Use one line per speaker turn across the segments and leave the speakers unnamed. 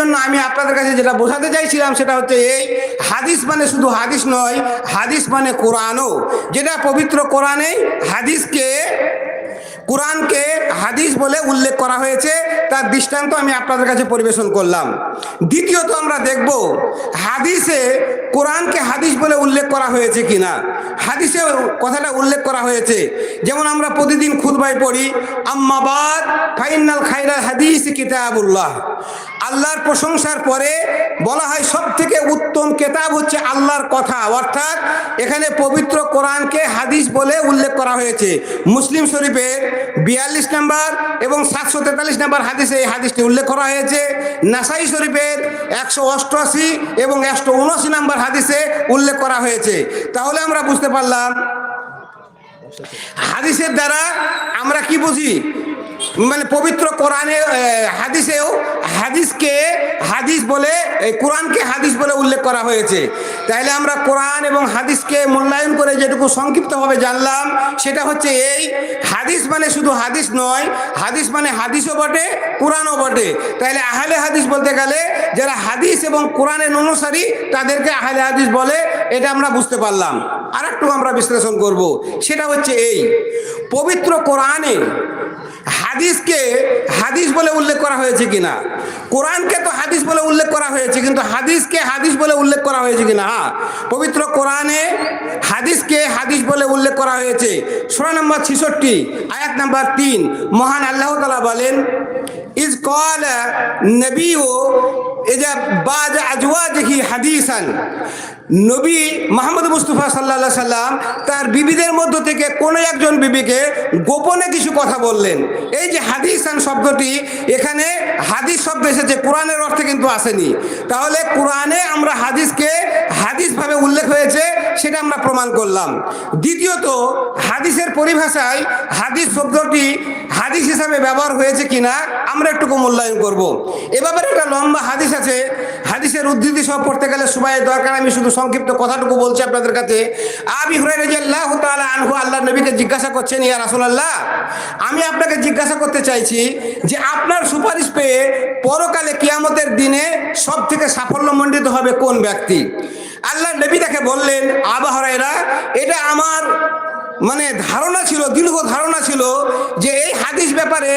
জন্য আমি আপনাদের কাছে যেটা বোঝাতে চাইছিলাম সেটা হচ্ছে এই হাদিস মানে শুধু হাদিস নয়, হাদিস মানে কোরআনও। যেটা পবিত্র কোরআনে হাদিসকে, কোরআনকে হাদিস বলে উল্লেখ করা হয়েছে, তার দৃষ্টান্ত আমি আপনাদের কাছে পরিবেশন করলাম। দ্বিতীয়ত আমরা দেখব হাদিসে কোরআনকে হাদিস বলে উল্লেখ করা হয়েছে কিনা। হাদিসে কথাটা উল্লেখ করা হয়েছে। যেমন আমরা প্রতিদিন খুদবাই পড়ি আম্মাবাদ ফাইনাল খাইরাল হাদিস কিতাবুল্লাহ। আল্লাহর প্রশংসার পরে বলা হয় সব থেকে উত্তম কেতাব হচ্ছে আল্লাহর কথা। অর্থাৎ এখানে পবিত্র কোরআনকে হাদিস বলে উল্লেখ করা হয়েছে। মুসলিম শরীফের বিয়াল্লিশ নাম্বার এবং সাতশো তেতাল্লিশ নাম্বার হাদিসে এই হাদিসটি উল্লেখ করা হয়েছে। নাসাই শরীফের একশো অষ্টআশি এবং একশো উনআশি নাম্বার হাদিসে উল্লেখ করা হয়েছে। তাহলে আমরা বুঝতে পারলাম, হাদিসের দ্বারা আমরা কি বুঝি? মানে পবিত্র কোরআনে হাদিসেও হাদিসকে হাদিস বলে কোরআনকে হাদিস বলে উল্লেখ করা হয়েছে। তাইলে আমরা কোরআন এবং হাদিসকে মূল্যায়ন করে যেটুকু সংক্ষিপ্তভাবে জানলাম, সেটা হচ্ছে এই, হাদিস মানে শুধু হাদিস নয়, হাদিস মানে হাদিসও বটে, কোরআনও বটে। তাইলে আহলে হাদিস বলতে গেলে, যারা হাদিস এবং কোরআনের অনুসারী, তাদেরকে আহলে হাদিস বলে, এটা আমরা বুঝতে পারলাম। আর একটু আমরা বিশ্লেষণ করব, সেটা হচ্ছে এই, পবিত্র কোরআনে হাদিসকে হাদিস বলে উল্লেখ করা হয়েছে কিনা? কোরআনকে তো হাদিস বলে উল্লেখ করা হয়েছে, কিন্তু হাদিসকে হাদিস বলে উল্লেখ করা হয়েছে কিনা? হ্যাঁ পবিত্র কোরআনে হাদিসকে হাদিস বলে উল্লেখ করা হয়েছে। সোনা নম্বর ছিষট্টি, আয়াত নাম্বার তিন, মহান আল্লাহ তালা বলেন, ইজ কল নবী ও এজা বাজ আজওয়াজহি হাদিসান। নবী মোহাম্মদ মুস্তফা সাল্লা সাল্লাম তার বিবিদের মধ্য থেকে কোনো একজন বিবিকে গোপনে কিছু কথা বললেন। এই যে হাদিসান শব্দটি, এখানে হাদিস শব্দ এসেছে, কোরআনের অর্থে কিন্তু আসেনি। তাহলে কোরআনে আমরা হাদিসকে হাদিসভাবে উল্লেখ হয়েছে, সেটা আমরা প্রমাণ করলাম। দ্বিতীয়ত, হাদিসের পরিভাষায় হাদিস শব্দটি হাদিস হিসাবে ব্যবহার হয়েছে কিনা, আমরা একটুকু মূল্যায়ন করব। এ ব্যাপারে একটা লম্বা হাদিস আছে, হাদিসের উদ্ধৃতি সব পড়তে গেলে সবাই দরকার, আমি শুধু সংক্ষিপ্ত কথাটুকু বলছি আপনাদের কাছে। আবি হরে যে আল্লাহ তাআলা আনহু আল্লাহ নবীকে জিজ্ঞাসা করছেন, ইয়া রাসূলুল্লাহ, আমি আপনাকে জিজ্ঞাসা করতে চাইছি যে আপনার সুপারিশ পেয়ে পরকালে কিয়ামতের দিনে সব থেকে সাফল্যমণ্ডিত হবে কোন ব্যক্তি? আল্লাহ নবী তাকে বললেন আবাহরাইরা এটা আমার মানে ধারণা ছিল, দীর্ঘ ধারণা ছিল যে এই হাদিস ব্যাপারে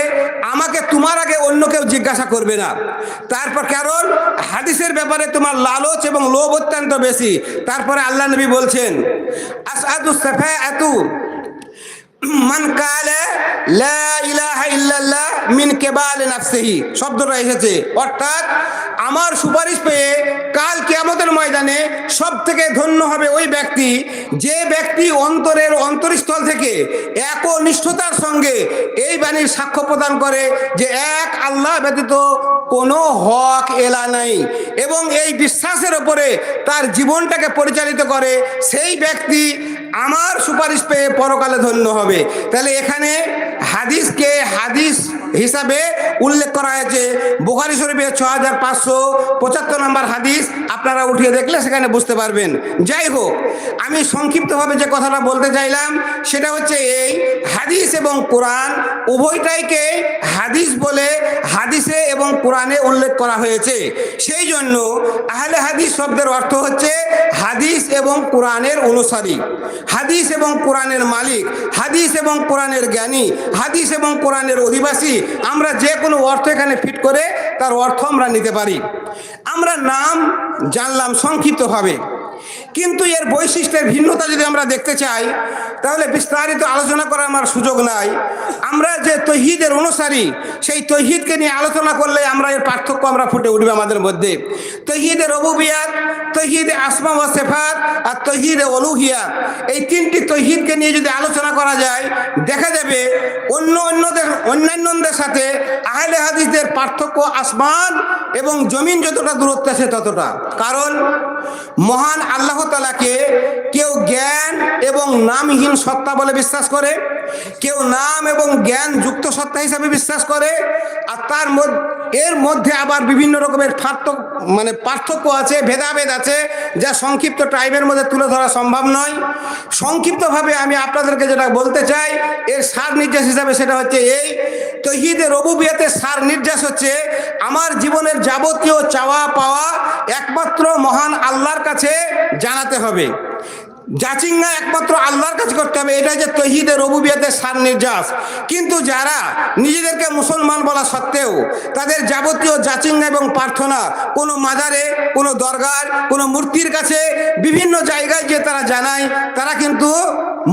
আমাকে তোমার আগে অন্য কেউ জিজ্ঞাসা করবে না। তারপর কারণ হাদিসের ব্যাপারে তোমার লালচ এবং লোভ অত্যন্ত বেশি। তারপরে আল্লাহ নবী বলছেন আসাদু সাফা মান কালে লা মিন শব্দটা এসেছে। অর্থাৎ আমার সুপারিশ পেয়ে কাল কিয়ামতের ময়দানে সব থেকে ধন্য হবে ওই ব্যক্তি যে ব্যক্তি অন্তরের অন্তরস্থল থেকে সঙ্গে এই বাণীর সাক্ষ্য প্রদান করে যে এক আল্লাহ ব্যতীত কোনো হক এলা নাই এবং এই বিশ্বাসের ওপরে তার জীবনটাকে পরিচালিত করে, সেই ব্যক্তি আমার সুপারিশ পেয়ে পরকালে ধন্য হবে। তাহলে এখানে হাদিসকে হাদিস হিসাবে উল্লেখ করা হয়েছে। বুখারি শরীফে ছ হাজার পাঁচশো পঁচাত্তর নম্বর হাদিস আপনারা উঠিয়ে দেখলে সেখানে বুঝতে পারবেন। যাই হোক, আমি সংক্ষিপ্তভাবে যে কথাটা বলতে চাইলাম, সেটা হচ্ছে এই হাদিস এবং কোরআন উভয়টাইকে হাদিস বলে হাদিসে এবং কোরআনে উল্লেখ করা হয়েছে। সেই জন্য আহলে হাদিস শব্দের অর্থ হচ্ছে হাদিস এবং কোরআনের অনুসারী। হাদিস এবং কোরআনের মালিক। হাদিস এবং কোরআনের জ্ঞানী, হাদিস এবং কোরআনের অধিবাসী, আমরা যে কোনো অর্থ এখানে ফিট করে তার অর্থ আমরা নিতে পারি। আমরা নাম জানলাম সংক্ষিপ্তভাবে। কিন্তু এর বৈশিষ্ট্যের ভিন্নতা যদি আমরা দেখতে চাই, তাহলে বিস্তারিত আলোচনা করার আমার সুযোগ নাই। আমরা যে তহিদের অনুসারী, সেই তহিদকে নিয়ে আলোচনা করলে আমরা এর পার্থক্য আমরা ফুটে উঠবে আমাদের মধ্যে। তহিদের রবুবিয়াত, তহিদে আসমা ও সেফাত, আর তহিদে অলুহিয়াত এই তিনটি তহিদকে নিয়ে যদি আলোচনা করা যায়, দেখা যাবে অন্য অন্যদের, অন্যান্যদের সাথে আহলে হাদিসদের পার্থক্য আসমান এবং জমিন যতটা দূরত্ব আছে ততটা। কারণ মহান আল্লাহ তালাকে কেউ জ্ঞান এবং নামহীন সত্তা বলে বিশ্বাস করে, কেউ নাম এবং জ্ঞান যুক্ত সত্তা হিসাবে বিশ্বাস করে, আর তার এর মধ্যে আবার বিভিন্ন রকমের পার্থক্য মানে পার্থক্য আছে, ভেদাভেদ আছে, যা সংক্ষিপ্ত টাইমের মধ্যে তুলে ধরা সম্ভব নয়। সংক্ষিপ্তভাবে আমি আপনাদেরকে যেটা বলতে চাই, এর সার নির্যাস হিসাবে সেটা হচ্ছে এই, তহিদে রবুবিয়াতে সার নির্যাস হচ্ছে, আমার জীবনের যাবতীয় চাওয়া পাওয়া একমাত্র মহান আল্লাহর কাছে জানাতে হবে। জাচিঙ্গা একমাত্র আল্লাহর কাছে করতে হবে এটা যে তহিদের রবুবিয়াতে সার নির্যাস কিন্তু যারা নিজেদেরকে মুসলমান বলা সত্ত্বেও তাদের যাবতীয় জাচিঙ্গা এবং প্রার্থনা, কোনো মাজারে কোনো দরগার, কোনো মূর্তির কাছে, বিভিন্ন জায়গায় যে তারা জানায়, তারা কিন্তু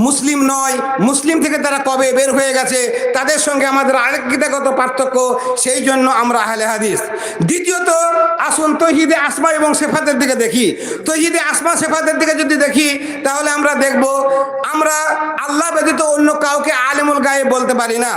মুসলিম নয়। মুসলিম থেকে তারা কবে বের হয়ে গেছে, তাদের সঙ্গে আমাদের আরেকগত পার্থক্য, সেই জন্য আমরা আহলে হাদিস। দ্বিতীয়ত, আসুন তহিদে আসমা এবং সেফাতের দিকে দেখি। তহিদে আসমা, সেফাতের দিকে যদি দেখি তাহলে আমরা দেখব, আমরা আল্লাহ ব্যতীত অন্য কাউকে আলিমুল গায়ে বলতে পারি না।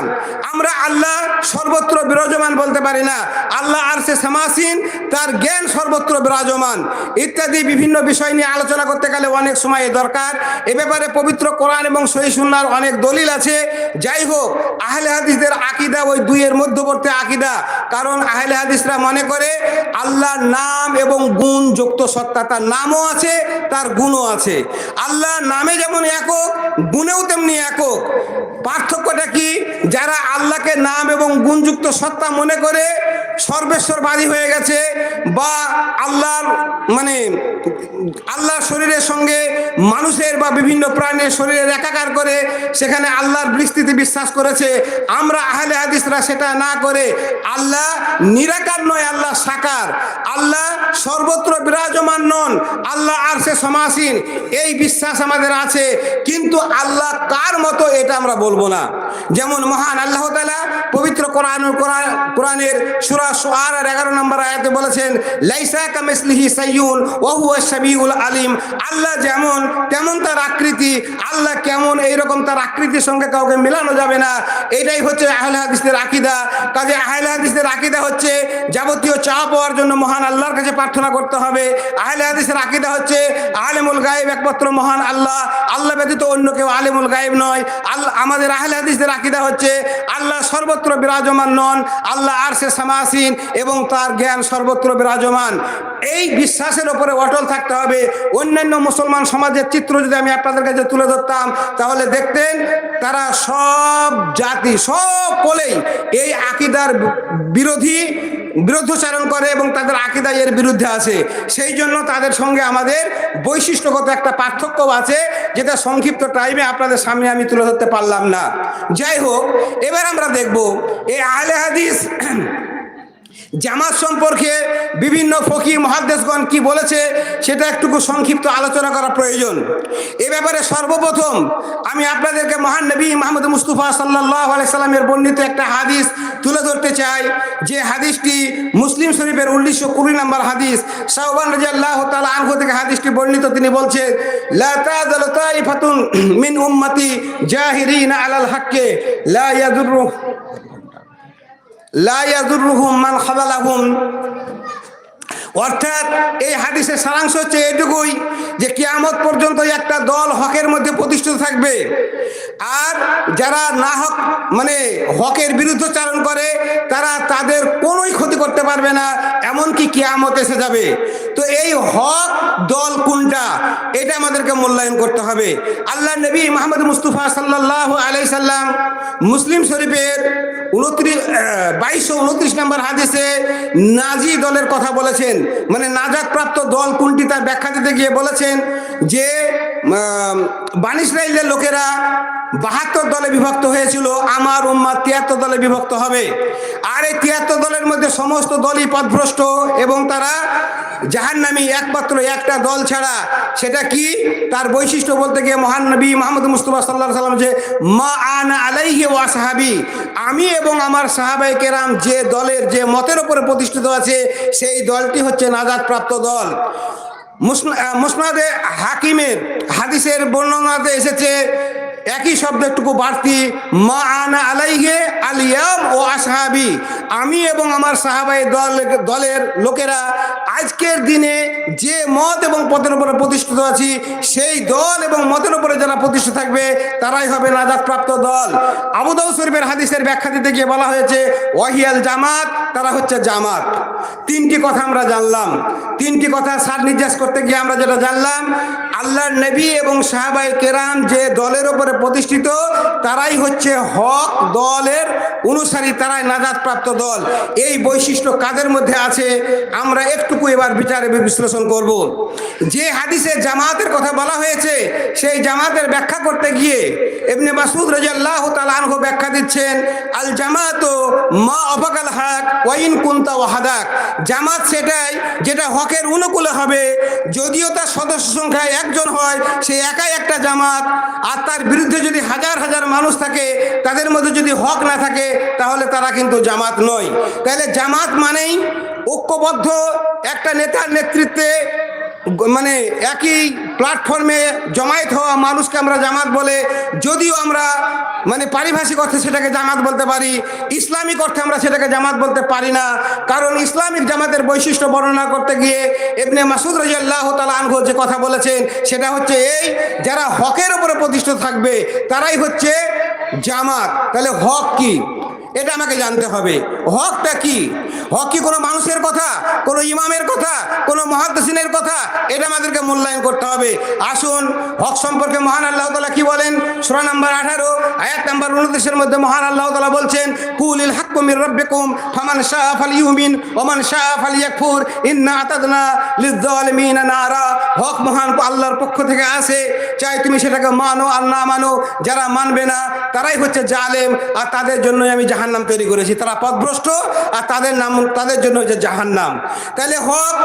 আমরা আল্লাহ সর্বত্র বিরাজমান বলতে পারি না। আল্লাহ আর সে সামাসিন, তার জ্ঞান সর্বত্র বিরাজমান। ইত্যাদি বিভিন্ন বিষয় নিয়ে আলোচনা করতে গেলে অনেক সময় দরকার। এ ব্যাপারে পবিত্র কোরআন এবং সহি সুন্নার অনেক দলিল আছে। যাই হোক, আহলে হাদিসদের আকিদা ওই দুইয়ের মধ্যবর্তী আকিদা। কারণ আহলে হাদিসরা মনে করে, আল্লাহর নাম এবং গুণ যুক্ত সত্তা, তার নামও আছে, তার গুণও আছে। আল্লাহ নামে যেমন একক, গুণেও তেমনি একক। পার্থক্যটা কি? যারা আল্লাহকে নাম এবং গুণযুক্ত সত্তা মনে করে সর্বেশ্বরবাদী হয়ে গেছে বা আল্লাহর মানে আল্লাহর শরীরের সঙ্গে মানুষের বা বিভিন্ন প্রাণীর শরীরের একাকার করে সেখানে আল্লাহর বিস্তৃতি বিশ্বাস করেছে। আমরা আহলে হাদিসরা সেটা না করে আল্লাহ নিরাকার নয়, আল্লাহ সাকার। আল্লাহ সর্বত্র বিরাজমান নন, আল্লাহ আর সে সমাসীন। এই বিশ্বাস আমাদের আছে, কিন্তু আল্লাহ কার মতো এটা আমরা বলব না। যেমন মহান আল্লাহ তালা পবিত্র কোরআন কোরআন, কোরআনের সুরা সোয়ার এগারো নম্বর আয়াতে বলেছেন আলিম। আল্লাহ যেমন, তেমন তার আকৃতি। আল্লাহ কেমন, এইরকম তার আকৃতির সঙ্গে কাউকে মেলানো যাবে না। এটাই হচ্ছে কাজে হচ্ছে যাবতীয় চা পাওয়ার জন্য মহান আল্লাহর কাছে প্রার্থনা করতে হবে। আহলে হাদিসের আকিদা হচ্ছে আলেমুল গায়েব একমাত্র মহান আল্লাহ। আল্লাহ ব্যতীত অন্য কেউ আলেমুল গায়েব নয়। আল্লাহ, আমাদের আহলে হাদিসদের আকিদা হচ্ছে আল্লাহ সর্বত্র বিরাজমান নন। আল্লাহ আর সে সামাসীন এবং তার জ্ঞান সর্বত্র বিরাজমান। এই বিশ্বাসের ওপরে অটল থাকতে হবে। অন্যান্য মুসলমান সমাজের চিত্র যদি আমি আপনাদের কাছে তুলে ধরতাম, তাহলে দেখতেন তারা সব জাতি, সব বলেই এই আকিদার বিরোধী বিরুদ্ধচারণ করে এবং তাদের আকিদা এর বিরুদ্ধে আছে। সেই জন্য তাদের সঙ্গে আমাদের বৈশিষ্ট্যগত একটা পার্থক্য আছে, যেটা সংক্ষিপ্ত টাইমে আপনাদের সামনে আমি তুলে ধরতে পারলাম না। যাই হোক, এবার আমরা দেখব, এই আহলে হাদিস জামাত সম্পর্কে বিভিন্ন ফকির মহাদেশগণ কি বলেছে, সেটা একটুকু সংক্ষিপ্ত আলোচনা করা প্রয়োজন। এ ব্যাপারে সর্বপ্রথম আমি আপনাদেরকে মহান নবী মাহমুদ মুস্তফা সাল্লাহ সাল্লামের বর্ণিত একটা হাদিস তুলে ধরতে চাই, যে হাদিসটি মুসলিম শরীফের উনিশশো কুড়ি নম্বর হাদিস। সাহবান রাজি আল্লাহ তালা আনহু থেকে হাদিসটি বর্ণিত, তিনি তাইফাতুন মিন উম্মতি জাহিরিনা আলাল হাক্কে, লা ইয়াদুরু লা ইয়াদুরুহুম খাযালাহুম অর্থাৎ এই সারাংশ হচ্ছে এটুকুই যে পর্যন্ত একটা দল হকের মধ্যে প্রতিষ্ঠিত থাকবে। আর যারা না হক মানে হকের করে, তারা তাদের কোনোই ক্ষতি করতে পারবে না, এমনকি কিয়ামত এসে যাবে। তো এই হক দল কোনটা? এটা আমাদেরকে মূল্যায়ন করতে হবে। আল্লাহ নবী মোহাম্মদ মুস্তফা সাল্লাহ আলাই সাল্লাম মুসলিম শরীফের উনত্রিশ বাইশশো উনত্রিশ নম্বর হাদিসে নাজি দলের কথা বলেছেন। মানে দল কোনটি তার ব্যাখ্যা দিতে গিয়ে বলেছেন যে বান ইসরায়েলের লোকেরা বাহাত্তর দলে বিভক্ত হয়েছিল, আমার উম্মাদ তিয়াত্তর দলে বিভক্ত হবে। আর এই তিয়াত্তর দলের মধ্যে সমস্ত দলই পথভ্রষ্ট এবং তারা জাহান্নামী একমাত্র একটা দল ছাড়া সেটা কি? তার বৈশিষ্ট্য বলতে গিয়ে মহান নবী মোহাম্মদ মুস্তফা সাল্লাহ সাল্লাম যে, মা আন আলাইহি ওয়া সাহাবি, আমি এবং আমার সাহাবাই কেরাম যে দলের যে মতের ওপরে প্রতিষ্ঠিত আছে, সেই দলটি হচ্ছে নাজাদ প্রাপ্ত দল মুসনাদে হাকিমের, হাদিসের বর্ণনাতে এসেছে একই শব্দ একটুকু বাড়তি, মা আনা আলাইহে আলিয়াম ও আসহাবি। আমি এবং আমার সাহাবাই দল দলের লোকেরা আজকের দিনে যে মত এবং পথের উপরে প্রতিষ্ঠিত আছি, সেই দল এবং মতের উপরে যারা প্রতিষ্ঠিত থাকবে, তারাই হবে নাজাদ প্রাপ্ত দল আবুদাউ শরীফের হাদিসের ব্যাখ্যা দিতে গিয়ে বলা হয়েছে, ওয়াহিয়াল জামাত, তারা হচ্ছে জামাত। তিনটি কথা আমরা জানলাম। তিনটি কথা সার নির্যাস করতে গিয়ে আমরা যেটা জানলাম আল্লাহর নবী এবং সাহাবাই কেরাম যে দলের ওপরে প্রতিষ্ঠিত, তারাই হচ্ছে হক দলের অনুসারী, তারাই নাজাদ প্রাপ্ত দল। এই বৈশিষ্ট্য কাদের মধ্যে আছে? আমরা একটুকু এবার বিচারে বিশ্লেষণ করব। যে হাদিসে জামাতের কথা বলা হয়েছে, সেই জামাতের ব্যাখ্যা করতে গিয়ে এমনি মাসুদ রাজিয়াল্লাহ তালানহ ব্যাখ্যা দিচ্ছেন, আল জামাত মা অবাকাল হাক ওয়াইন কুন্তা ওয়াহাদাক। জামাত সেটাই যেটা হকের অনুকূলে হবে, যদিও তার সদস্য সংখ্যা একজন হয়, সে একাই একটা জামাত, আর তার বিরুদ্ধে যদি হাজার হাজার মানুষ থাকে, তাদের মধ্যে যদি হক না থাকে, তাহলে তারা কিন্তু জামাত নয়। তাহলে জামাত মানেই ঐক্যবদ্ধ একটা নেতার নেতৃত্বে মানে একই প্ল্যাটফর্মে জমায়েত হওয়া মানুষকে আমরা জামাত বলে, যদিও আমরা মানে পারিভাষিক অর্থে সেটাকে জামাত বলতে পারি, ইসলামিক অর্থে আমরা সেটাকে জামাত বলতে পারি না, কারণ ইসলামিক জামাতের বৈশিষ্ট্য বর্ণনা করতে গিয়ে এমনি মাসুদ রাজিয়াল্লাহ তালা আনহু যে কথা বলেছেন, সেটা হচ্ছে এই, যারা হকের উপরে প্রতিষ্ঠিত থাকবে, তারাই হচ্ছে জামাত। তাহলে হক কি? এটা আমাকে জানতে হবে। হকটা কি? হক কি কোনো মানুষের কথা, কোনো ইমামের কথা, কোনো মহাদ্দেসিনের কথা? এটা আমাদেরকে মূল্যায়ন করতে হবে। আসুন, হক সম্পর্কে মহান আল্লাহ তালা কি বলেন? সুরা নাম্বার আঠারো, আয়াত নাম্বার উনত্রিশের মধ্যে মহান আল্লাহ তালা বলছেন, কুলিল হাক্কুমির রব্বিকুম, ফামান শাহ ফাল ইউমিন ওমান শাহ ফাল ইয়াকফুর ইন্না আতাদনা লিদ্দালিমিন নারা। হক মহান আল্লাহর পক্ষ থেকে আসে চাই তুমি সেটাকে মানো আর না মানো। যারা মানবে না, তারাই হচ্ছে জালেম। আর তাদের জন্যই আমি জাহান্নাম তৈরি করেছি। তারা পথভ্রষ্ট আর তাদের নাম তাদের জন্য হচ্ছে জাহান্নাম। তাহলে হক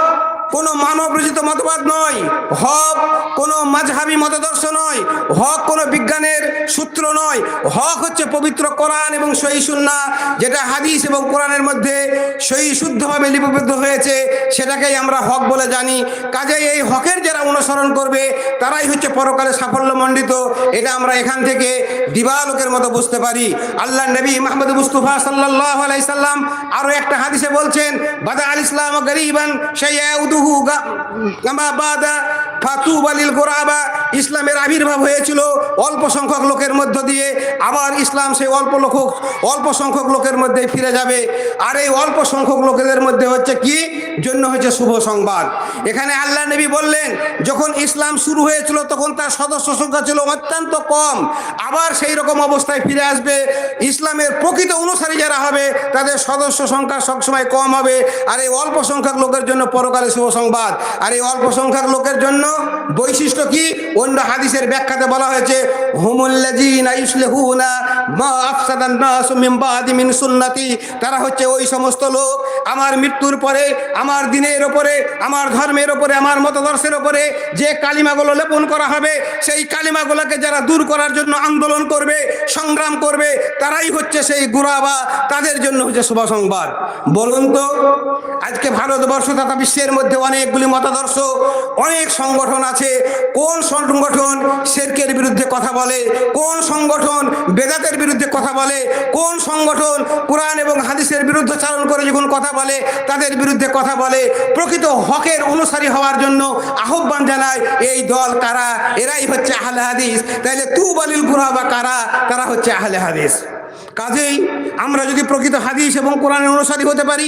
কোনো মানব রচিত মতবাদ নয়। হক কোনো মাঝহাবি মতাদর্শ নয়। হক কোনো বিজ্ঞানের সূত্র নয়। হক হচ্ছে পবিত্র কোরআন এবং সহি সুন্না যেটা হাদিস এবং কোরআনের মধ্যে সহি শুদ্ধভাবে লিপিবদ্ধ হয়েছে, সেটাকেই আমরা হক বলে জানি। কাজেই এই হকের যারা অনুসরণ করবে, তারাই হচ্ছে পরকালে সাফল্যমণ্ডিত। এটা আমরা এখান থেকে দিবালোকের মতো বুঝতে পারি। আল্লাহ নবী মাহমুদ মুস্তফা সাল্লাহ আলাইসাল্লাম আরও একটা হাদিসে বলছেন, বাদা আল ইসলাম গরিবান শাইউদুহু গামা বাদা ফাতুব আলিল গোরাবা ইসলামের আবির্ভাব হয়েছিল অল্প সংখ্যক লোকের মধ্য দিয়ে। আবার ইসলাম সেই অল্প লোক অল্প সংখ্যক লোকের মধ্যে ফিরে যাবে। আর এই অল্প সংখ্যক লোকেদের মধ্যে হচ্ছে কি? জন্য হচ্ছে শুভ সংবাদ। এখানে আল্লাহ নবী বললেন, যখন ইসলাম শুরু হয়েছিল, তখন তার সদস্য সংখ্যা ছিল অত্যন্ত কম। আবার সেই রকম অবস্থায় ফিরে আসবে। ইসলামের প্রকৃত অনুসারী যারা হবে, তাদের সদস্য সংখ্যা সবসময় কম হবে। আর এই অল্প সংখ্যক লোকের জন্য পরকালে শুভ সংবাদ। আর এই অল্প সংখ্যক লোকের জন্য বৈশিষ্ট্য কি? অন্য হাদিসের ব্যাখ্যাতে বলা হয়েছে তারা হচ্ছে ওই সমস্ত লোক, আমার মৃত্যুর পরে, আমার দিনের ওপরে, আমার ধর্মের ওপরে, আমার মতদর্শের ওপরে যে কালিমাগুলো লেপন করা হবে, সেই কালিমাগুলোকে যারা দূর করার জন্য আন্দোলন করবে, সংগ্রাম করবে, তারাই হচ্ছে সেই গুরাবা। তাদের জন্য হচ্ছে শুভ সংবাদ। বলুন তো, আজকে ভারতবর্ষ তথা বিশ্বের মধ্যে অনেকগুলি মতাদর্শ, অনেক সংগঠন আছে। কোন সংগঠন শেরকের বিরুদ্ধে কথা বলে? কোন সংগঠন বেদাতের বিরুদ্ধে কথা বলে? কোন সংগঠন কোরআন এবং হাদিসের বিরুদ্ধে চালন করে যখন কথা বলে, তাদের বিরুদ্ধে কথা বলে? প্রকৃত হকের অনুসারী হওয়ার জন্য আহ্বান জানায়, এই দল কারা? এরাই হচ্ছে আহলে হাদিস। তাইলে তু বলিল গুরা বা কারা? তারা হচ্ছে আহলে হাদিস। কাজেই আমরা যদি প্রকৃত হাদিস এবং কোরআনের অনুসারী হতে পারি,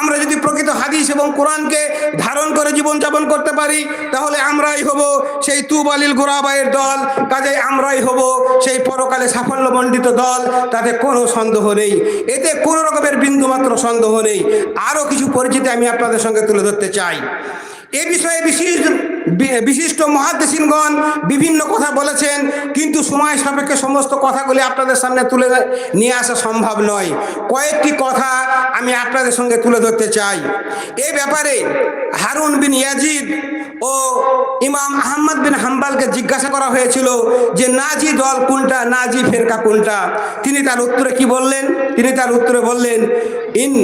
আমরা যদি প্রকৃত হাদিস এবং কোরআনকে ধারণ করে জীবনযাপন করতে পারি, তাহলে আমরাই হব সেই তুবালিল গোরাবাইয়ের দল, কাজেই আমরাই হব সেই পরকালে সাফল্যমণ্ডিত দল, তাতে কোনো সন্দেহ নেই। এতে কোনো রকমের বিন্দুমাত্র সন্দেহ নেই। আরও কিছু পরিচিতি আমি আপনাদের সঙ্গে তুলে ধরতে চাই। এ বিষয়ে বিশিষ্ট বিশিষ্ট মহাদেশিনগণ বিভিন্ন কথা বলেছেন, কিন্তু সময় সাপেক্ষে সমস্ত কথাগুলি আপনাদের সামনে তুলে নিয়ে আসা সম্ভব নয়। কয়েকটি কথা আমি আপনাদের সঙ্গে তুলে ধরতে চাই। এ ব্যাপারে হারুন বিন ইয়াজিদ ও ইমাম আহমদ বিন হাম্বালকে জিজ্ঞাসা করা হয়েছিল যে, নাজি দল কোনটা? নাজি ফেরকা কোনটা? তিনি তার উত্তরে কি বললেন? তিনি তার উত্তরে বললেন, ইন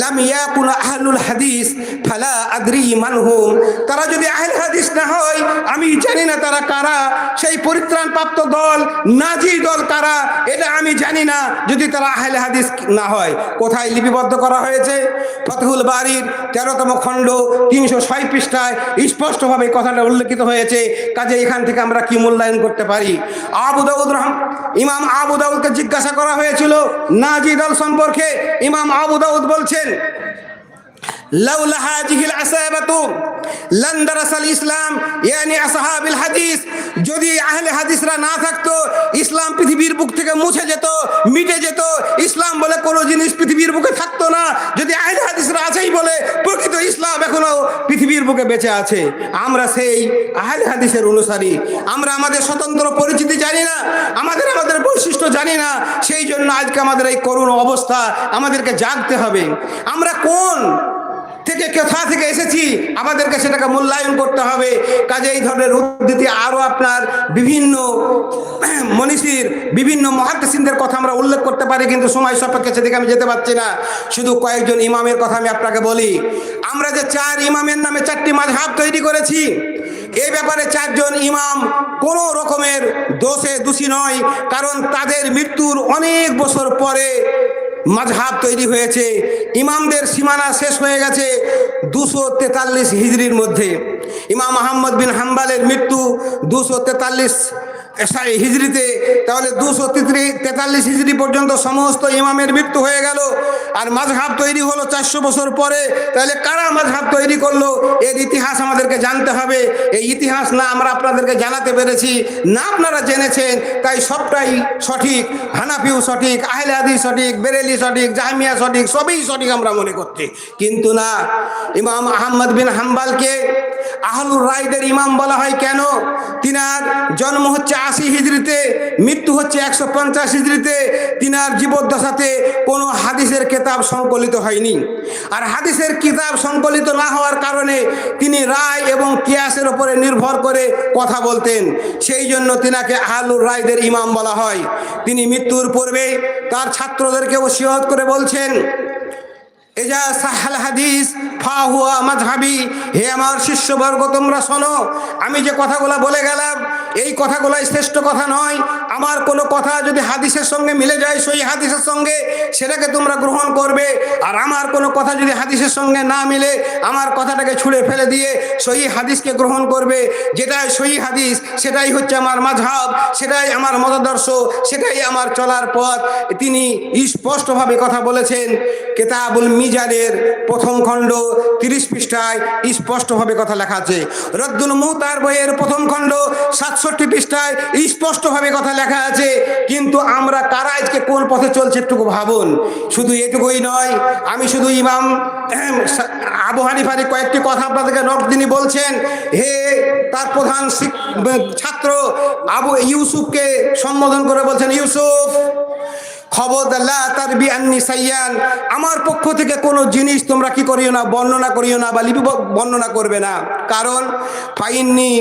লাম ইয়াকুন আহলুল হাদিস, ফালা আদরি মানহুম তারা যদি আহল হাদিস না হয়, আমি জানি না তারা কারা। সেই পরিত্রাণ প্রাপ্ত দল, নাজি দল কারা, এটা আমি জানি না। যদি তারা আহলে হাদিস না হয়, কোথায় লিপিবদ্ধ করা হয়েছে? ফতহুল বাড়ির তেরোতম খণ্ড, তিনশো ছয় পৃষ্ঠায় স্পষ্টভাবে কথাটা উল্লেখিত হয়েছে। কাজে এখান থেকে আমরা কি মূল্যায়ন করতে পারি? আবু দাউদ রহম, ইমাম আবু দাউদকে জিজ্ঞাসা করা হয়েছিল, নাজি দল সম্পর্কে। ইমাম আবু দাউদ বলছেন যদি হাদিসরা না থাকতো, ইসলাম পৃথিবীর বুক থেকে মুছে যেত, মিটে যেত, ইসলাম বলে কোনো জিনিস পৃথিবীর বুকে থাকতো না। পৃথিবীর বুকে বেঁচে আছে। আমরা সেই আহলে হাদিসের অনুসারী। আমরা আমাদের স্বতন্ত্র পরিচিতি জানি না, আমাদের আমাদের বৈশিষ্ট্য জানি না, সেই জন্য আজকে আমাদের এই করুণ অবস্থা আমাদেরকে জানতে হবে। আমরা কোন থেকে কোথা থেকে এসেছি? আমাদেরকে সেটাকে মূল্যায়ন করতে হবে। কাজে এই ধরনের উদ্ধৃতি আরও আপনার বিভিন্ন মনীষীর, বিভিন্ন মহাদ্দেশিনদের কথা আমরা উল্লেখ করতে পারি, কিন্তু সময় সাপেক্ষে সেদিকে আমি যেতে পারছি না। শুধু কয়েকজন ইমামের কথা আমি আপনাকে বলি। আমরা যে চার ইমামের নামে চারটি মাঝহাব তৈরি করেছি এই ব্যাপারে চারজন ইমাম কোনো রকমের দোষে দোষী নয়, কারণ তাদের মৃত্যুর অনেক বছর পরে মাঝহাব তৈরি হয়েছে। ইমামদের সীমানা শেষ হয়ে গেছে দুশো তেতাল্লিশ হিজড়ির মধ্যে। ইমাম আহম্মদ বিন হাম্বালের মৃত্যু দুশো তেতাল্লিশ হিজড়িতে, তাহলে দুশো তেতাল্লিশ হিজড়ি পর্যন্ত সমস্ত ইমামের মৃত্যু হয়ে গেল। আর মাঝহাব তৈরি হলো চারশো বছর পরে। তাহলে কারা মাঝহাব তৈরি করল? এর ইতিহাস আমাদেরকে জানতে হবে। এই ইতিহাস না আমরা আপনাদেরকে জানাতে পেরেছি, না আপনারা জেনেছেন, তাই সবটাই সঠিক। হানাফিও সঠিক, আহলে হাদিস সঠিক, বেরেলি সঠিক, জাহামিয়া সঠিক, সবই সঠিক আমরা মনে করছি। কিন্তু না, ইমাম আহম্মদ বিন হাম্বালকে আহলুর রায়দের ইমাম বলা হয় কেন? তিনার জন্ম হচ্ছে আশি হিজড়িতে, মৃত্যু হচ্ছে একশো পঞ্চাশ হিজড়িতে। তিনার জীবদ্দশাতে কোনো হাদিসের কেতাব সংকলিত হয়নি। আর হাদিসের কিতাব সংকলিত না হওয়ার কারণে তিনি রায় এবং কিয়াসের ওপরে নির্ভর করে কথা বলতেন। সেই জন্য তিনাকে আহলুর রায়দের ইমাম বলা হয়। তিনি মৃত্যুর পূর্বে তার ছাত্রদেরকে ওসিয়ত করে বলছেন এজা সাহাল হাদিস, ফা হুয়া মাঝহাবি হে আমার শিষ্যবর্গ, তোমরা শোনো, আমি যে কথাগুলো বলে গেলাম, এই কথাগুলাই শ্রেষ্ঠ কথা নয়। আমার কোনো কথা যদি হাদিসের সঙ্গে মিলে যায়, সেই হাদিসের সঙ্গে, সেটাকে তোমরা গ্রহণ করবে। আর আমার কোনো কথা যদি হাদিসের সঙ্গে না মিলে, আমার কথাটাকে ছুঁড়ে ফেলে দিয়ে সহি হাদিসকে গ্রহণ করবে। যেটাই সহি হাদিস, সেটাই হচ্ছে আমার মাঝহাব সেটাই আমার মতাদর্শ, সেটাই আমার চলার পথ। তিনি স্পষ্টভাবে কথা বলেছেন, কেতাবুল মিজানের প্রথম খণ্ড তিরিশ পৃষ্ঠায় স্পষ্টভাবে কথা লেখা আছে। রদ্দুল মুহতার বইয়ের প্রথম খণ্ড সাতষট্টি পৃষ্ঠায় স্পষ্টভাবে কথা লেখা আছে। কিন্তু আমরা কারা আজকে কোন পথে চলছে একটুকু ভাবুন। শুধু এটুকুই নয়, আমি শুধু ইমাম আবু হানিফারি কয়েকটি কথা আপনাদেরকে নোট তিনি বলছেন, হে তার প্রধান ছাত্র আবু ইউসুফকে সম্বোধন করে বলছেন, ইউসুফ সাইয়ান। আমার পক্ষ থেকে কোনো জিনিস তোমরা কি করিও না, বর্ণনা করিও না বা লিপি বর্ণনা করবে না। কারণ, ফাইননি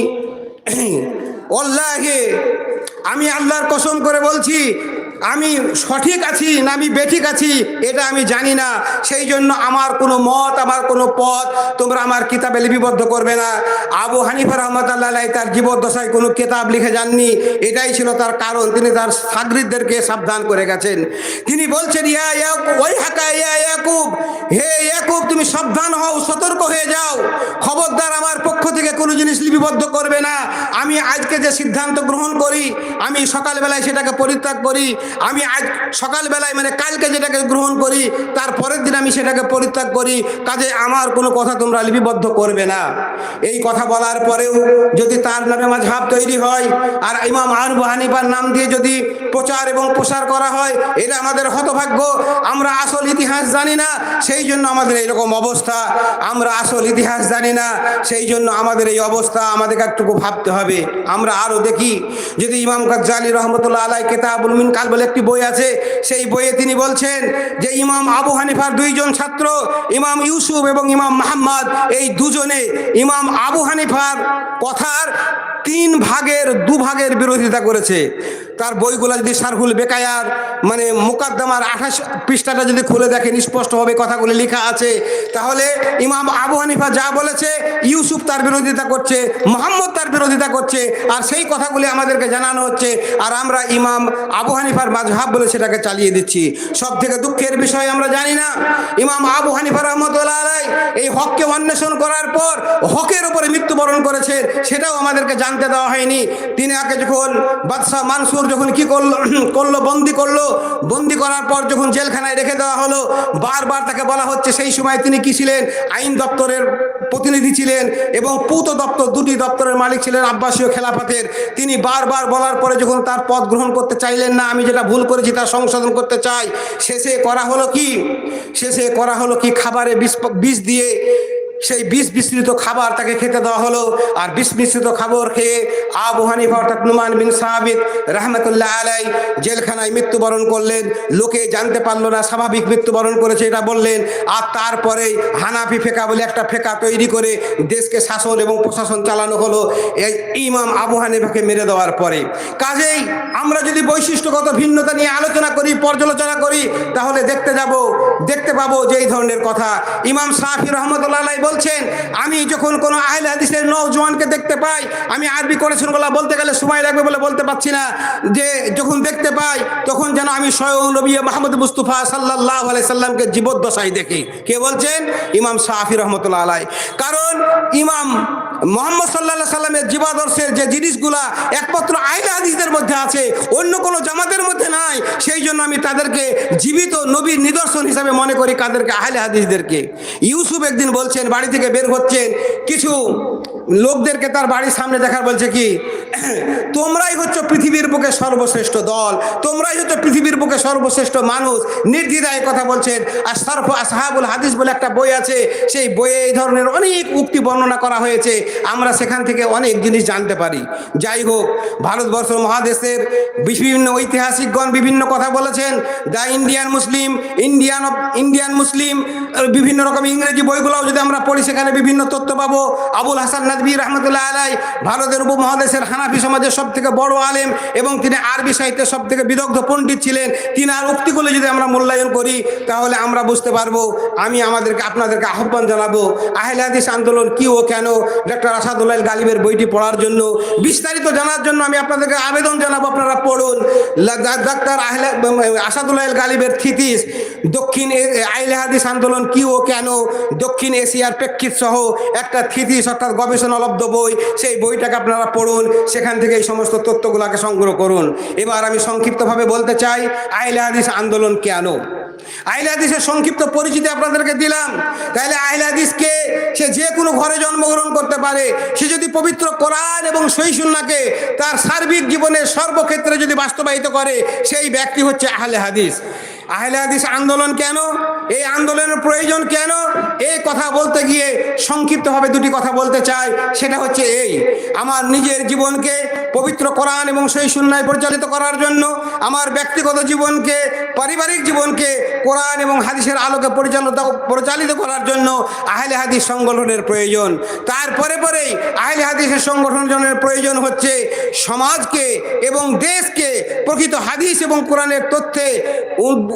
আমি আল্লাহর কসম করে বলছি আমি সঠিক আছি না আমি বেঠিক আছি, এটা আমি জানি না। সেই জন্য আমার কোনো মত, আমার কোনো পথ তোমরা আমার কিতাবে লিপিবদ্ধ করবে না। আবু হানিফা রহমতাল্লাহ তার জীবদ্দশায় কোনো কিতাব লিখে যাননি। এটাই ছিল তার কারণ। তিনি তার সাগরিদদেরকে সাবধান করে গেছেন। তিনি বলছেন, ইয়া ওই হাকা ইয়া ইয়াকুব, হে ইয়াকুব, তুমি সাবধান হও, সতর্ক হয়ে যাও। খবরদার আমার পক্ষ থেকে কোনো জিনিস লিপিবদ্ধ করবে না। আমি আজকে যে সিদ্ধান্ত গ্রহণ করি, আমি সকালবেলায় সেটাকে পরিত্যাগ করি আমি আজ সকালবেলায় মানে কালকে যেটাকে গ্রহণ করি তারপরের দিন আমি সেটাকে পরিত্যাগ করি, কাজে আমার কোনো কথা তোমরা লিপিবদ্ধ করবে না। এই কথা বলার পরেও যদি তার নামে মাঝহাব তৈরি হয়, আর ইমাম আনবু হানিফার নাম দিয়ে যদি প্রচার এবং প্রসার করা হয়, এটা আমাদের হতভাগ্য। আমরা আসল ইতিহাস জানি না, সেই জন্য আমাদের এইরকম অবস্থা। আমরা আসল ইতিহাস জানি না, সেই জন্য আমাদের এই অবস্থা আমাদেরকে একটুকু ভাবতে হবে। আমরা আরও দেখি, যদি ইমাম গাজ্জালি রহমতুল্লাহ আলাই কেতাবুল মিন কাল বলে একটি বই আছে, সেই বইয়ে তিনি বলছেন যে ইমাম আবু হানিফার দুইজন ছাত্র, ইমাম ইউসুফ এবং ইমাম মাহমদ, এই দুজনে ইমাম আবু হানিফার কথার তিন ভাগের, দু ভাগের বিরোধিতা করেছে। তার বইগুলো যদি সারহুল বেকায়ার মানে মোকাদ্দমার আঠাশ পৃষ্ঠাটা যদি খুলে দেখেন, স্পষ্টভাবে কথাগুলি লেখা আছে, তাহলে ইমাম আবু হানিফা যা বলেছে, ইউসুফ তার বিরোধিতা করছে, মোহাম্মদ তার বিরোধিতা করছে, আর সেই কথাগুলি আমাদেরকে জানানো হচ্ছে, আর আমরা ইমাম আবু হানিফার মাঝহাব বলে সেটাকে চালিয়ে দিচ্ছি। সব থেকে দুঃখের বিষয় আমরা জানি না, ইমাম আবু হানিফা রহমতুল্লাহ এই হককে অন্বেষণ করার পর হকের উপরে মৃত্যুবরণ করেছে, সেটাও আমাদেরকে জানতে দেওয়া হয়নি। তিনি আগে যখন বাদশাহ মানসুর যখন কি করল করল, বন্দি করল, বন্দি করার পর যখন জেলখানায় রেখে দেওয়া হলো, বারবার তাকে বলা হচ্ছে, সেই সময় তিনি কি ছিলেন? আইন দপ্তরের প্রতিনিধি ছিলেন এবং পূত দপ্তর, দুটি দপ্তরের মালিক ছিলেন আব্বাসীয় খেলাফাতের। তিনি বারবার বলার পরে যখন তার পদ গ্রহণ করতে চাইলেন না, আমি যেটা ভুল করেছি তা সংশোধন করতে চাই। শেষে করা হলো কি? শেষে করা হলো কি? খাবারে বিষ বিষ দিয়ে সেই বিষ মিশ্রিত খাবার তাকে খেতে দেওয়া হলো। আর বিষ মিশ্রিত খাবার খেয়ে আবু হানিফা অর্থাৎ নুমান বিন সাহাবিদ রহমতুল্লাহ আলাই জেলখানায় মৃত্যুবরণ করলেন। লোকে জানতে পারল না, স্বাভাবিক মৃত্যুবরণ করেছে এটা বললেন। আর তারপরে হানাফি ফেকা বলে একটা ফেকা তৈরি করে দেশকে শাসন এবং প্রশাসন চালানো হলো। এই ইমাম আবু হানিফাকে মেরে দেওয়ার পরে। কাজেই আমরা যদি বৈশিষ্ট্যগত ভিন্নতা নিয়ে আলোচনা করি, পর্যালোচনা করি, তাহলে দেখতে যাব, দেখতে পাবো যে এই ধরনের কথা। ইমাম সাহাফি রহমতুল্লাহ আলাই বলছেন, আমি যখন কোনো আহলে হাদিসের নৌজওয়ানকে দেখতে পাই, আমি আরবি করেছেন বলা বলতে গেলে সময় লাগবে বলে বলতে পারছি না, যে যখন দেখতে পাই, তখন যেন আমি স্বয়ং নবী মাহমুদ মুস্তফা সাল্লাহ আলাই সাল্লামকে জীবদ্দশায় দেখি। কে বলছেন? ইমাম সাহাফি রহমতুল্লাহ আলাই কারণ ইমাম মোহাম্মদ সাল্লাহ সাল্লামের জীবাদর্শের যে জিনিসগুলা একমাত্র আইলা হাদিসদের মধ্যে আছে, অন্য কোনো জামাতের মধ্যে নাই, সেই জন্য আমি তাদেরকে জীবিত নবীর নিদর্শন হিসাবে মনে করি, কাদেরকে আহলে হাদিসদেরকে। ইউসুফ একদিন বলছেন বাড়ি থেকে বের হচ্ছেন কিছু লোকদেরকে তার বাড়ির সামনে দেখার বলছে কি, তোমরাই হচ্ছে পৃথিবীর বুকে সর্বশ্রেষ্ঠ দল, তোমরাই হচ্ছে পৃথিবীর বুকে সর্বশ্রেষ্ঠ মানুষ। নির্দ্বিধায় কথা বলছেন। আর সরফ আসহাবুল হাদিস বলে একটা বই আছে, সেই বইয়ে এই ধরনের অনেক উক্তি বর্ণনা করা হয়েছে। আমরা সেখান থেকে অনেক জিনিস জানতে পারি। যাই হোক ভারতবর্ষ মহাদেশের বিভিন্ন ঐতিহাসিকগণ বিভিন্ন কথা বলেছেন। The Indian Muslim, Indian Indian Muslim বিভিন্ন রকম ইংরেজি বইগুলোও যদি আমরা পড়ি সেখানে বিভিন্ন তথ্য পাবো। আবুল হাসান নাদবী রহমতুল্লাহ আলাই ভারতের উপমহাদেশের হানাফি সমাজের সব থেকে বড় আলেম এবং তিনি আরবি সাহিত্যের সব থেকে বিদগ্ধ পণ্ডিত ছিলেন। তিনার উক্তিগুলো যদি আমরা মূল্যায়ন করি, তাহলে আমরা বুঝতে পারব, আমি আমাদেরকে, আপনাদেরকে আহ্বান জানাব, আহলে হাদিস আন্দোলন কি ও কেন? ডক্টর আসাদুল্লাহ গালিবের বইটি পড়ার জন্য, বিস্তারিত জানার জন্য আমি আপনাদেরকে আবেদন জানাব, আপনারা পড়ুন। ডাক্তার আসাদুল্লাহ গালিবের থিতিস, দক্ষিণ আহলে হাদিস আন্দোলন কি ও কেন? দক্ষিণ এশিয়ার প্রেক্ষিত সহ একটা থিতিস অর্থাৎ গবেষণালব্ধ বই, সেই বইটাকে আপনারা পড়ুন, সেখান থেকে এই সমস্ত তথ্যগুলোকে সংগ্রহ করুন। এবার আমি সংক্ষিপ্তভাবে বলতে চাই হাদিস আন্দোলন কেন আহলে হাদিসের সংক্ষিপ্ত পরিচিতি আপনাদেরকে দিলাম। তাহলে আহলে হাদিসকে সে যে কোনো ঘরে জন্মগ্রহণ করতে পারে। সে যদি পবিত্র কোরআন এবং সহিসুন্নাকে তার সার্বিক জীবনের সর্বক্ষেত্রে যদি বাস্তবায়িত করে, সেই ব্যক্তি হচ্ছে আহলে হাদিস। আহলে হাদিস আন্দোলন কেন? এই আন্দোলনের প্রয়োজন কেন? এই কথা বলতে গিয়ে সংক্ষিপ্তভাবে দুটি কথা বলতে চাই। সেটা হচ্ছে এই, আমার নিজের জীবনকে পবিত্র কোরআন এবং সেই সুন্নায় পরিচালিত করার জন্য, আমার ব্যক্তিগত জীবনকে, পারিবারিক জীবনকে কোরআন এবং হাদিসের আলোকে পরিচালিত পরিচালিত করার জন্য আহলে হাদিস সংগঠনের প্রয়োজন। তারপরে পরেই আহলে হাদিসের সংগঠনের প্রয়োজন হচ্ছে সমাজকে এবং দেশকে প্রকৃত হাদিস এবং কোরআনের তথ্যে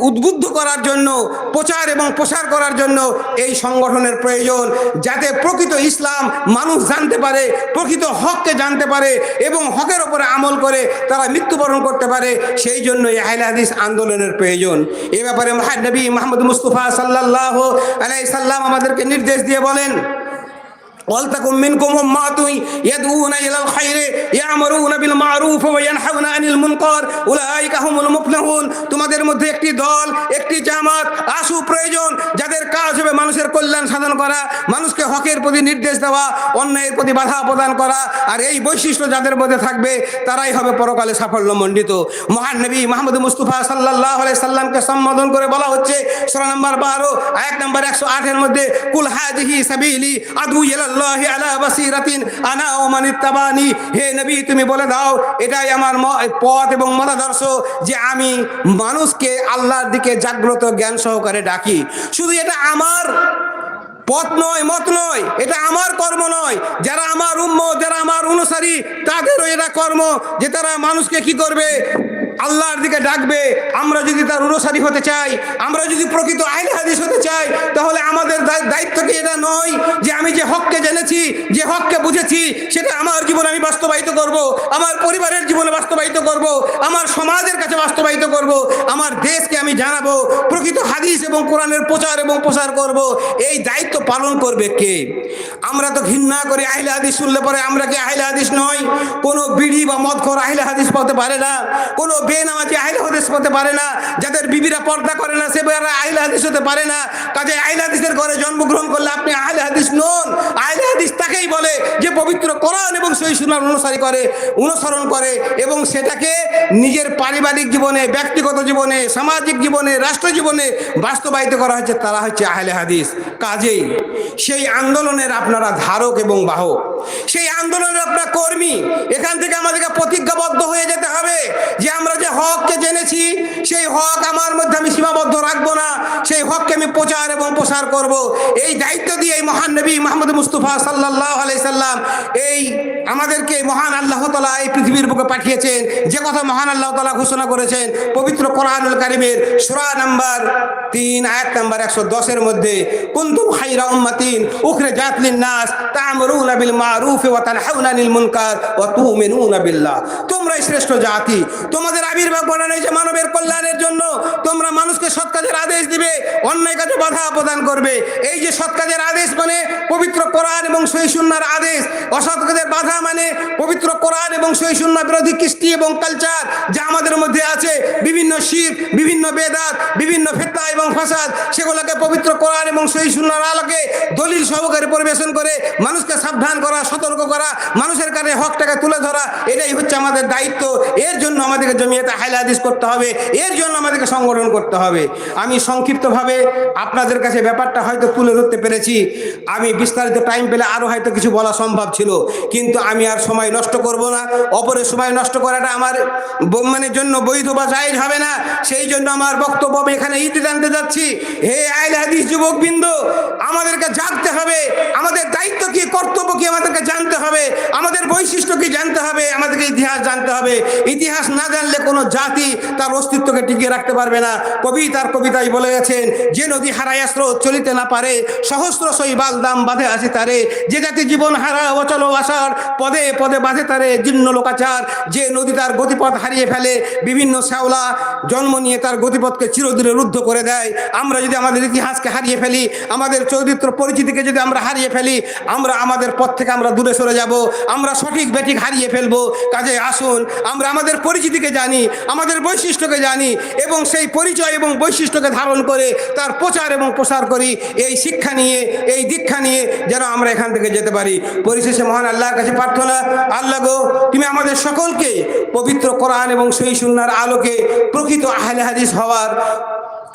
উদ্বুদ্ধ করার জন্য, প্রচার এবং প্রসার করার জন্য এই সংগঠনের প্রয়োজন, যাতে প্রকৃত ইসলাম মানুষ জানতে পারে, প্রকৃত হককে জানতে পারে এবং হকের ওপরে আমল করে তারা মৃত্যুবরণ করতে পারে, সেই জন্য এই হাদিস আন্দোলনের প্রয়োজন। এ ব্যাপারে নবী মোহাম্মদ মুস্তফা সাল্লাহ আলাই সাল্লাম আমাদেরকে নির্দেশ দিয়ে বলেন ولتكن منكم أمة يدعون إلى الخير يأمرون بالمعروف وينهون عن المنكر أولئك هم المفلحون তোমাদের মধ্যে একটি দল একটি জামাত আসু প্রয়োজন যাদের কাজ হবে মানুষের কল্যাণ সাধন করা মানুষকে হকের প্রতি নির্দেশ দেওয়া অন্যায়ের প্রতি বাধা প্রদান করা আর এই বৈশিষ্ট্য যাদের মধ্যে থাকবে তারাই হবে পরকালে সাফল্য মণ্ডিত মহান নবী মাহমুদ মুস্তফা সাল্লাহ সাল্লামকে সম্বোধন করে বলা হচ্ছে সোরা নম্বর বারো আয়াত নম্বর একশো আটের মধ্যে কুল হাজিহি সাবিলি আদু ইলাল্লাহি আলা বাসিরাতিন আনা ও মানিত্তাবানি হে নবী, তুমি বলে দাও, এটাই আমার পথ এবং মতাদর্শ যে আমি মানুষকে আল্লাহর দিকে জাগ্রত জ্ঞান সহকারে ডাকি। শুধু এটা আমার পথ নয়, মত নয়, এটা আমার কর্ম নয়। যারা আমার উম্ম যারা আমার অনুসারী, তাদেরও এটা কর্ম যে তারা মানুষকে কি করবে? আল্লাহর দিকে ডাকবে, আমরা যদি তার অনুসারী হতে চাই, আমরা যদি প্রকৃত আইন হাদিস হতে চাই, তাহলে আমাদের দায়িত্ব কি এটা নয় যে আমি যে হককে জেনেছি, যে হককে বুঝেছি, সেটা আমার জীবনে আমি বাস্তবায়িত করব, আমার পরিবারের জীবনে বাস্তবায়িত করব, আমার সমাজের কাছে বাস্তবায়িত করব, আমার দেশকে আমি জানাব, প্রকৃত হাদিস এবং কোরআনের প্রচার এবং প্রসার করব। এই দায়িত্ব পালন করবে কে? আমরা তো ঘৃণা করি আহলে হাদিস শুনলে পরে আমরা কি আহলে হাদিস নয় কোনো বিড়ি বা মদখর আহলে হাদিস পাতে পারে না। কোনো বেনামাজি আহলে হাদিস পাতে পারে না, যাদের বিবিরা পর্দা করে না সে বেড়া আহলে হাদিস হতে পারে না। কাজে আহলে হাদিসের ঘরে জন্মগ্রহণ করলে আপনি আহলে হাদিস নন। আহলে হাদিস তাকেই বলে যে পবিত্র কোরআন এবং সহি সুনার অনুসারী করে, অনুসরণ করে এবং সেটাকে নিজের পারিবারিক জীবনে, ব্যক্তিগত জীবনে, সামাজিক জীবনে, রাষ্ট্র জীবনে বাস্তবায়িত করা হচ্ছে তারা হচ্ছে আহলে হাদিস। কাজেই সেই আন্দোলনের আপনারা ধারক এবং বাহক। সেই আন্দোলনের আপনারা কর্মী। এখান থেকে আমাদেরকে প্রতিজ্ঞাবদ্ধ হয়ে যেতে হবে যে আমরা যে হককে জেনেছি, সেই হক আমার মধ্যে আমি সীমাবদ্ধ রাখব না। সেই হককে আমি প্রচার এবং প্রসার করব। এই দায়িত্ব দিয়ে এই মহান নবী মোহাম্মদ মুস্তফা সাল্লাহ আলাই সাল্লাম এই আমাদেরকে মহান আল্লাহ তালা এই পৃথিবীর বুকে পাঠিয়েছেন। যে কথা মহান আল্লাহ তালা ঘোষণা করেছেন, পবিত্র কোরআনুল কারিমের সুরা নাম্বার তিন, আয়াত নাম্বার একশো দশের মধ্যে কুন্তুম খাইরা উম্মাতিন উখরে জাতলিন নাস তা'মুরুনা বিল মারুফ ওয়া তানহাউনা আনিল মুনকার ওয়া তু'মিনুনা বিল্লাহ। তোমরাই শ্রেষ্ঠ জাতি, তোমাদের আবির্ভাব ঘটানো হয়েছে মানবের কল্যাণের জন্য। তোমরা মানুষকে সৎ কাজের আদেশ দিবে অন্যায় কাজে বাধা প্রদান করবে। এই যে সৎ কাজের আদেশ মানে পবিত্র কোরআন এবং সহি সুন্নার আদেশ। অসৎ কাজের বাধা মানে পবিত্র কোরআন এবং সহি সুন্না বিরোধী কৃষ্টি এবং কালচার যা আমাদের মধ্যে আছে। বিভিন্ন শির, বিভিন্ন বেদাত, বিভিন্ন ফেতনা এবং ফাসাদ, সেগুলোকে পবিত্র কোরআন এবং সহি সুন্নার আলোকে দলিল সহকারে পরিবেশন করে মানুষকে সাবধান করা, সতর্ক করা, মানুষের কানে হকটাকে তুলে ধরা, এটাই হচ্ছে আমাদের দায়িত্ব। এর জন্য আমাদেরকে জমিয়েতে হাইলা হাদিস করতে হবে, এর জন্য আমাদেরকে সংগঠন করতে হবে। আমি সংক্ষিপ্তভাবে আপনাদের কাছে ব্যাপারটা হয়তো তুলে ধরতে পেরেছি। আমি বিস্তারিত টাইম পেলে আরও হয়তো কিছু বলা সম্ভব ছিল। কিন্তু আমি আর সময় নষ্ট করব না। অপরের সময় নষ্ট করাটা আমার মানে জন্য বৈধ বা জায়েজ হবে না। সেই জন্য আমার বক্তব্য আমি এখানে ইতি জানতে যাচ্ছি। হে আইল হাদিস যুবকবৃন্দ, আমাদেরকে জানতে হবে। আমাদের দায়িত্ব কি, কর্তব্য কি আমাদেরকে জানতে হবে। আমাদের বৈশিষ্ট্য কি জানতে হবে? আমাদেরকে ইতিহাস জানতে হবে। ইতিহাস না জানলে কোনো জাতি তার অস্তিত্বকে টিকিয়ে রাখতে পারবে না। কবি তার কবিতায় বলে গেছেন, যে নদী হারাইয়া স্রোত চলিতে না পারে, সহস্র শৈবাল দাম বাঁধে আসি তারে। যে জাতি জীবন হারা অচল আসার পদে পদে বাঁধে তারে জীর্ণ লোকাচার। যে নদী তার গতিপথ হারিয়ে ফেলে, বিভিন্ন শ্যাওলা জন্ম নিয়ে তার গতিপথকে চিরদিনে রুদ্ধ করে দেয়। আমরা যদি আমাদের ইতিহাসকে হারিয়ে ফেলি, আমাদের চরিত্র পরিচিতিকে যদি আমরা হারিয়ে ফেলি, আমরা আমাদের পথ থেকে আমরা দূরে সরে যাব। আমরা সঠিক বেঠিক হারিয়ে ফেলব। কাজে আসুন, আমরা আমাদের পরিচিতিকে জানি আমাদের বৈশিষ্ট্যকে জানি এবং সেই পরিচয় এবং বৈশিষ্ট্যকে ধারণ করে তার প্রচার এবং প্রসার করি। এই শিক্ষা নিয়ে, এই দীক্ষা নিয়ে যেন আমরা এখান থেকে যেতে পারি। পরিশেষে মহান আল্লাহর কাছে প্রার্থনা, আল্লাহ গো, তুমি আমাদের সকলকে পবিত্র কোরআন এবং সেই সুন্নার আলোকে প্রকৃত আহলে হাদিস হওয়ার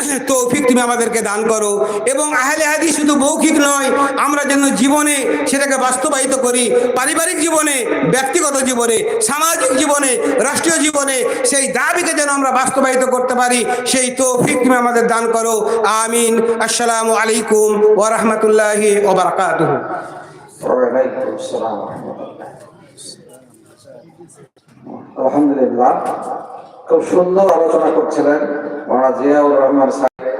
তৌফিক তুমি আমাদেরকে দান করো। এবং আহলে হাদিস শুধু মৌখিক নয়, আমরা যেন জীবনে সেটাকে বাস্তবায়িত করি। পারিবারিক জীবনে, ব্যক্তিগত জীবনে, সামাজিক জীবনে, রাষ্ট্রীয় জীবনে সেই দাবিকে যেন আমরা বাস্তবায়িত করতে পারি, সেই তৌফিক তুমি আমাদের দান করো। আমিন। আসসালামু আলাইকুম ওয়া রাহমাতুল্লাহি ওয়া বারাকাতুহু।
ওয়ালাইকুম আসসালাম আলহামদুলিল্লাহ। খুব সুন্দর আলোচনা করছিলেন মহারাজ জিয়াউর রহমান সাহেব